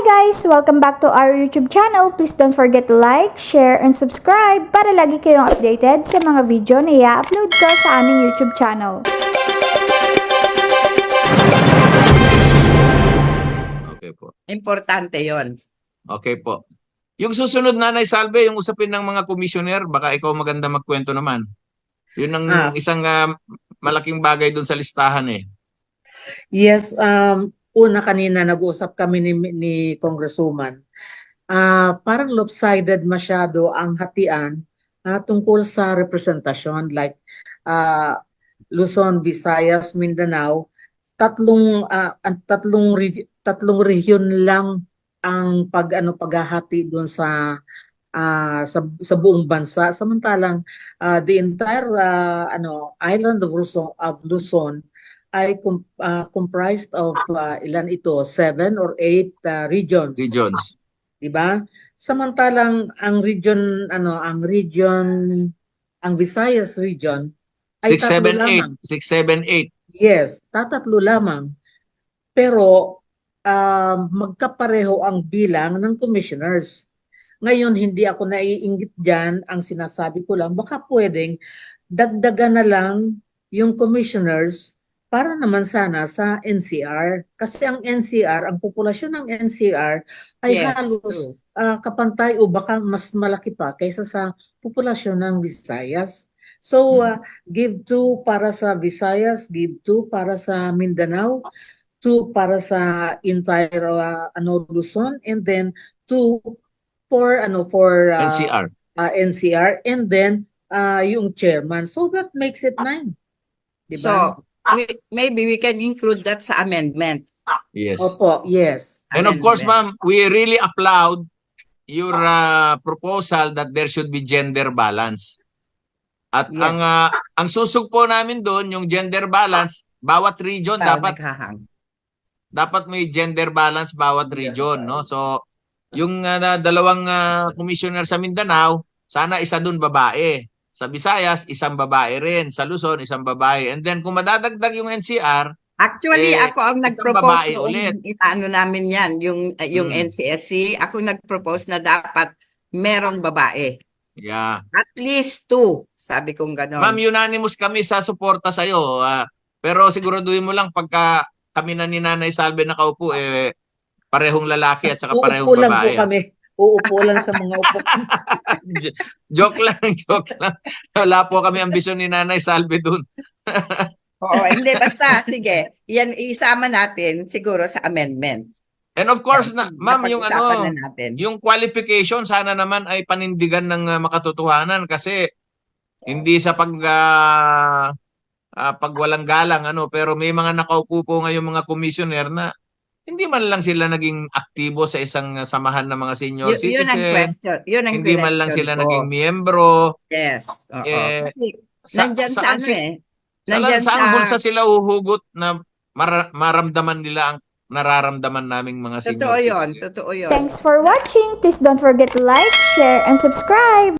guys! Welcome back to our YouTube channel. Please don't forget to like, share, and subscribe para lagi kayong updated sa mga video na i-upload ko sa aming YouTube channel. Okay po. Importante yon. Okay po. Yung susunod Nanay Salve, yung usapin ng mga commissioner, baka ikaw maganda magkwento naman. Yun ang Ah. isang ah, malaking bagay doon sa listahan eh. Yes, um, una kanina nag-usap kami ni, ni Congresswoman. Ah, parang lopsided masyado ang hatian ah, tungkol sa representasyon like ah, Luzon, Visayas, Mindanao. Tatlong ang tatlong reg- tatlong rehiyon lang ang pag ano paghahati doon sa ah, sa sa buong bansa samantalang ah, the entire ah, ano island of Luzon, of Luzon ay com- ah, comprised of ah, ilan ito? Seven or eight ah, regions. Regions. Di ba? Samantalang ang region, ano, ang region, ang Visayas region ay 6, tatlo 7, lamang. 8. 6, 7, 8. Yes, tatatlo lamang. Pero um, magkapareho ang bilang ng commissioners. Ngayon, hindi ako naiinggit dyan. Ang sinasabi ko lang, baka pwedeng dagdagan na lang yung commissioners para naman sana sa NCR. Kasi ang NCR, ang populasyon ng NCR ay Yes, halos ah, kapantay o baka mas malaki pa kaysa sa populasyon ng Visayas. So, ah, give two para sa Visayas, give two para sa Mindanao, two para sa entire ah, ano Luzon, and then two for ano for ah, NCR. ah, NCR, and then ah, yung chairman. So that makes it nine. Diba? So, we, maybe we can include that sa amendment. Yes. Opo, yes. And of course, Amendment. ma'am, we really applaud your ah, proposal that there should be gender balance. At Yes. ang ah, ang susug po namin doon, yung gender balance, bawat region Para dapat naghahang. dapat may gender balance bawat region, no? So, yung na- dalawang ah, commissioner sa Mindanao, sana isa doon babae. Sa Visayas, isang babae rin. Sa Luzon, isang babae. And then kung madadagdag yung NCR, Actually, Eh, ako ang nag-propose babae noong ulit. inaano namin yan, yung, yung Hmm. NCSC. Ako nag-propose na dapat merong babae. yeah. At least two, sabi kong gano'n. Ma'am, unanimous kami sa suporta sa iyo. pero siguraduhin mo lang pagka kami na ni Nanay Salve nakaupo eh parehong lalaki at saka parehong Uupo lang po babae. kami. Uupo lang sa mga upo. Joke lang, joke lang. Wala po kami ambisyon ni Nanay Salve doon. Oo, hindi, basta, sige. Yan, isama natin siguro sa amendment. And of course, na, ma'am, yung ano, na natin. yung qualification sana naman ay panindigan ng uh, makatotohanan kasi hindi sa pag ah, ah, pagwalang galang ano pero may mga nakaupo po ngayong mga commissioner na hindi man lang sila naging aktibo sa isang samahan ng mga senior Y- yun ang question. Yun ang Hindi man lang question sila ko. naging miyembro. Yes. Oo. Eh, Kasi Sa, nandyan sa saan, ano si, eh. saan, Nandyan saan sa, bulsa sila uhugot na mara- maramdaman nila ang nararamdaman naming mga senior totoo yun, totoo yun. Thanks for watching! Please don't forget to like, share, and subscribe!